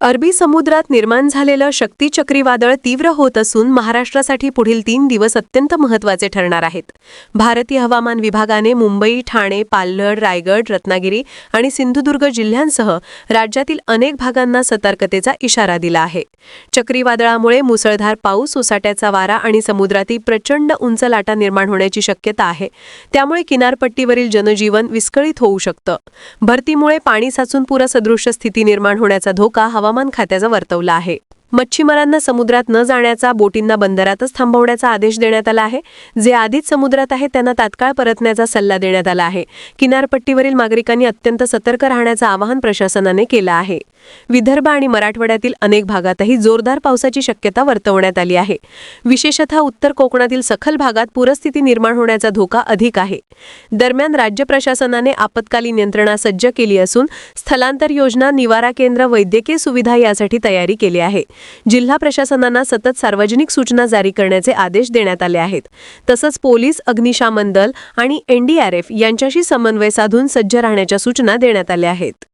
अरबी समुद्रात निर्माण झालेलं शक्ती चक्रीवादळ तीव्र होत असून महाराष्ट्रासाठी पुढील तीन दिवस अत्यंत महत्त्वाचे ठरणार आहेत. भारतीय हवामान विभागाने मुंबई ठाणे पालघर रायगड रत्नागिरी आणि सिंधुदुर्ग जिल्ह्यांसह राज्यातील अनेक भागांना सतर्कतेचा इशारा दिला आहे. चक्रीवादळामुळे मुसळधार पाऊस ओसाट्याचा वारा आणि समुद्रातील प्रचंड उंच लाटा निर्माण होण्याची शक्यता आहे. त्यामुळे किनारपट्टीवरील जनजीवन विस्कळीत होऊ शकतं. भरतीमुळे पाणी साचून पुरसदृश्य स्थिती निर्माण होण्याचा धोका हवा हवामान खात्याचा वर्तवला आहे. मच्छीमारांना समुद्रात न जाण्याचा बोटींना बंदरातच थांबवण्याचा आदेश देण्यात आला आहे. जे आधीच समुद्रात आहेत त्यांना तात्काळ परतण्याचा सल्ला देण्यात आला आहे. किनारपट्टीवरील नागरिकांनी अत्यंत सतर्क राहण्याचं आवाहन प्रशासनाने केलं आहे. विदर्भ आणि मराठवाड्यातील अनेक भागातही जोरदार पावसाची शक्यता वर्तवण्यात आली आहे. विशेषतः उत्तर कोकणातील सखल भागात पूरस्थिती निर्माण होण्याचा धोका अधिक आहे. दरम्यान राज्य प्रशासनाने आपत्कालीन यंत्रणा सज्ज केली असून स्थलांतर योजना निवारा केंद्र वैद्यकीय सुविधा यासाठी तयारी केली आहे. जिल्हा प्रशासनांना सतत सार्वजनिक सूचना जारी करण्याचे आदेश देण्यात आले आहेत. तसंच पोलीस अग्निशामन दल आणि एनडीआरएफ यांच्याशी समन्वय साधून सज्ज राहण्याच्या सूचना देण्यात आल्या आहेत.